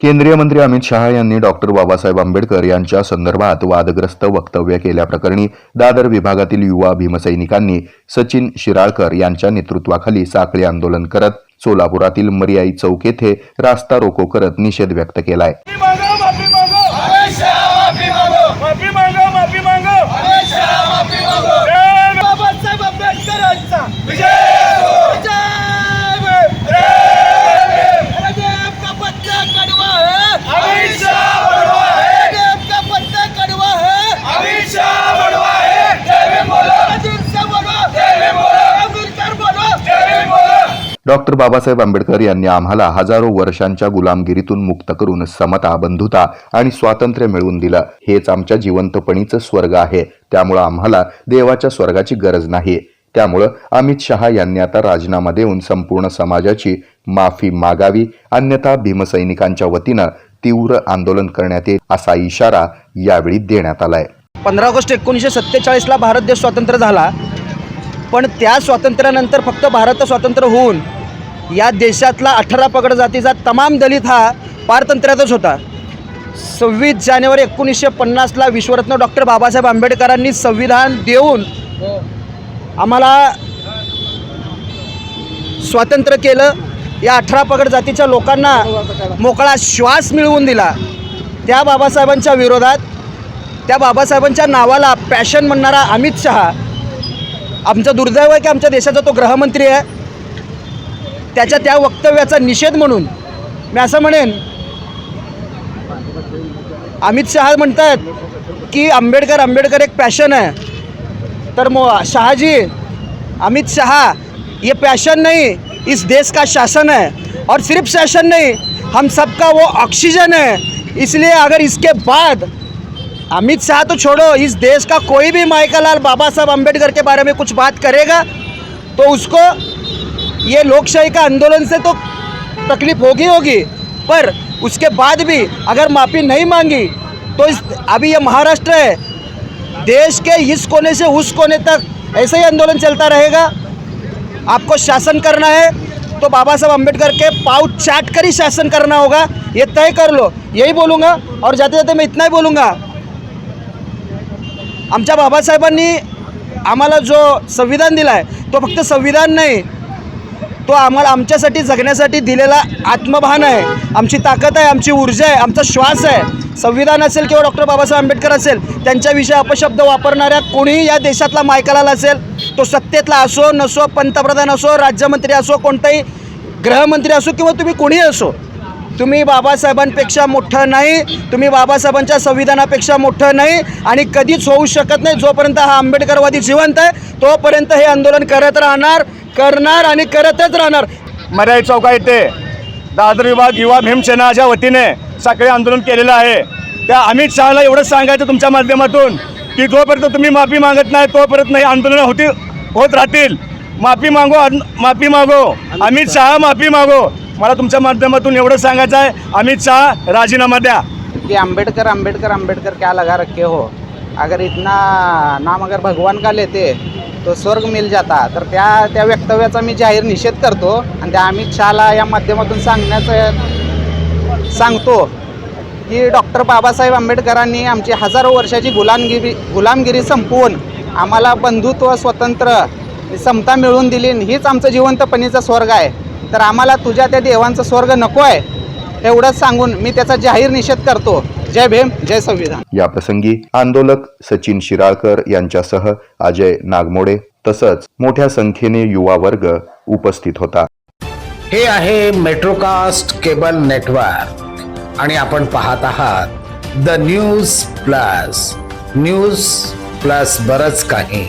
केंद्रीय मंत्री अमित शहा यांनी डॉक्टर बाबासाहेब आंबेडकर यांच्या संदर्भात वादग्रस्त वक्तव्य केल्याप्रकरणी दादर विभागातील युवा भीमसैनिकांनी सचिन शिराळकर यांच्या नेतृत्वाखाली साखळी आंदोलन करत सोलापुरातील मर्याई चौक येथे रास्ता रोको करत निषेध व्यक्त केलाय. माफी मागो माफी मागो माफी मागो माफी मागो जय बाबासाहेब आंबेडकरांचा विजय डॉक्टर बाबासाहेब आंबेडकर यांनी आम्हाला हजारो वर्षांच्या गुलामगिरीतून मुक्त करून समता बंधुता आणि स्वातंत्र्य मिळवून दिलं. हेच आमच्या जिवंतपणीचं स्वर्ग आहे. त्यामुळं आम्हाला देवाच्या स्वर्गाची गरज नाही. त्यामुळं अमित शहा यांनी आता राजीनामा देऊन संपूर्ण समाजाची माफी मागावी अन्यथा भीमसैनिकांच्या वतीनं तीव्र आंदोलन करण्यात येईल असा इशारा यावेळी देण्यात आलाय. पंधरा ऑगस्ट एकोणीसशे सत्तेचाळीसला भारत देश स्वतंत्र झाला. पण त्या स्वातंत्र्यानंतर फक्त भारत स्वतंत्र होऊन या देशातला अठरा पगड जातीचा तमाम दलित हा पारतंत्र्यातच होता. सव्वीस जानेवारी एकोणीसशे पन्नासला विश्वरत्न डॉक्टर बाबासाहेब आंबेडकरांनी संविधान देऊन आम्हाला स्वातंत्र्य केलं. या अठरा पगड जातीच्या लोकांना मोकळा श्वास मिळवून दिला. त्या बाबासाहेबांच्या विरोधात त्या बाबासाहेबांच्या नावाला पॅशन म्हणणारा अमित शहा आमचं दुर्दैव आहे की आमच्या देशाचा तो गृहमंत्री आहे. त्याच्या त्या वक्तव्याचा निषेध म्हणून. मी असं म्हणेन अमित शहा म्हणतात की आंबेडकर आंबेडकर एक पॅशन आहे. तर मो शहाजी अमित शाह ये पॅशन नहीं इस देश का शासन है और सिर्फ शासन नहीं हम सबका वो ऑक्सीजन है. इसलिए अगर इसके बाद अमित शाह तो छोड़ो इस देश का कोई भी माइकलाल बाबा साहब अम्बेडकर के बारे में कुछ बात करेगा तो उसको ये लोकशाही का आंदोलन से तो तकलीफ़ होगी होगी, पर उसके बाद भी अगर माफ़ी नहीं मांगी तो इस, अभी ये महाराष्ट्र है। देश के इस कोने से उस कोने तक ऐसे ही आंदोलन चलता रहेगा। आपको शासन करना है तो बाबा साहब अंबेडकर के पाँव चाट कर ही शासन करना होगा। ये तय कर लो, यही बोलूँगा, और जाते जाते मैं इतना ही बोलूँगा। आमच्या बाबासाहेबांनी आम्हाला जो संविधान दिला आहे तो फक्त संविधान नाही तो आम्हाला आमच्यासाठी जगण्यासाठी दिलेला आत्मभान आहे. आमची ताकद आहे आमची ऊर्जा आहे आमचा श्वास आहे. संविधान असेल किंवा डॉक्टर बाबासाहेब आंबेडकर असेल त्यांच्याविषयी अपशब्द वापरणाऱ्या कोणीही या देशातला मायकलाल असेल तो सत्तेतला असो नसो पंतप्रधान असो राज्यमंत्री असो कोणताही गृहमंत्री असो किंवा तुम्ही कोणीही असो तुम्ही बाबासाहेबांपेक्षा मोठं नाही तुम्ही बाबासाहेबांच्या संविधानापेक्षा मोठं नाही आणि कधीच होऊ शकत नाही. जोपर्यंत हा आंबेडकरवादी जिवंत आहे तोपर्यंत हे आंदोलन करत राहणार. करणार आणि करतच राहणार. मराई चौका येथे दादर विभाग युवा भीमसेनाच्या वतीने साखळी आंदोलन केलेलं आहे त्या अमित शहाला एवढंच सांगायचं तुमच्या माध्यमातून की जोपर्यंत तुम्ही माफी मागत नाही तोपर्यंत नाही आंदोलन होती होत राहतील. माफी मागो अन- माफी मागो. अमित शहा माफी मागो. मला तुमच्या माध्यमातून एवढं सांगायचं आहे. अमित शहा राजीनामा द्या. कि अंबेडकर अंबेडकर अंबेडकर क्या लगा रखे हो? अगर इतना नाम अगर भगवान का लेते तो स्वर्ग मिल जाता. तर त्या त्या वक्तव्याचा मी जाहीर निषेध करतो आणि त्या अमित शहाला या माध्यमातून सांगण्याचं सांगतो की डॉक्टर बाबासाहेब आंबेडकरांनी आमची हजारो वर्षाची गुलामगिरी गुलामगिरी संपवून आम्हाला बंधुत्व स्वतंत्र समता मिळवून दिली हीच आमचं जिवंतपणीचा स्वर्ग आहे. तर आम्हाला तुझ्या त्या देवांचा स्वर्ग नको आहे एवढंच सांगून मी त्याचा जाहीर निषेध करतो. जय भीम जय संविधान. याप्रसंगी आंदोलक सचिन शिराळकर यांच्यासह अजय नागमोडे तसंच मोठ्या संख्येने युवा वर्ग उपस्थित होता. हे आहे मेट्रोकास्ट केबल नेटवर्क आणि आपण पाहत आहात the news plus news plus बरच काही.